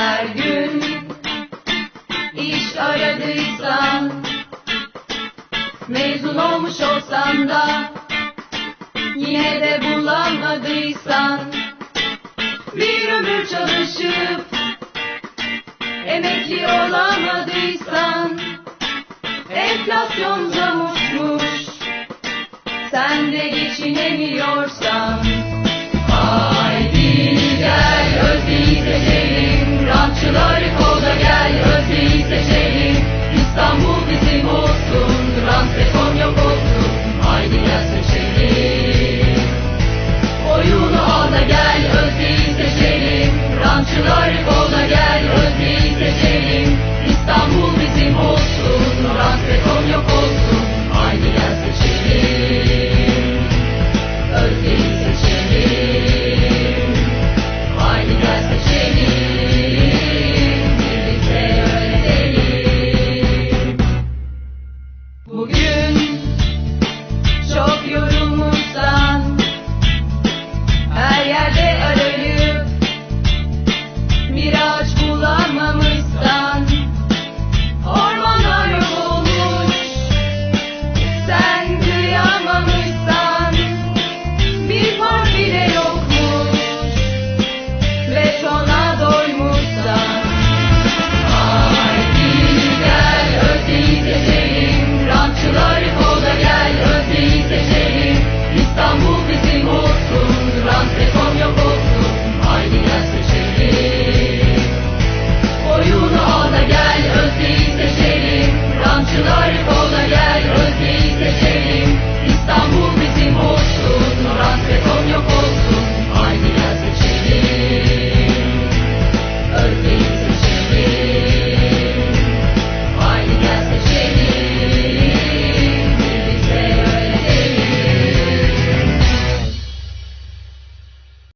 her gün. İş aradıysan Mezun olmuş olsan da Yine de bulamadıysan Bir ömür çalışıp Emekli olamadıysan Enflasyon zamuşmuş Sen de geçinemiyorsan Bugün çok yorulmuşsan her yerde arayıp biraz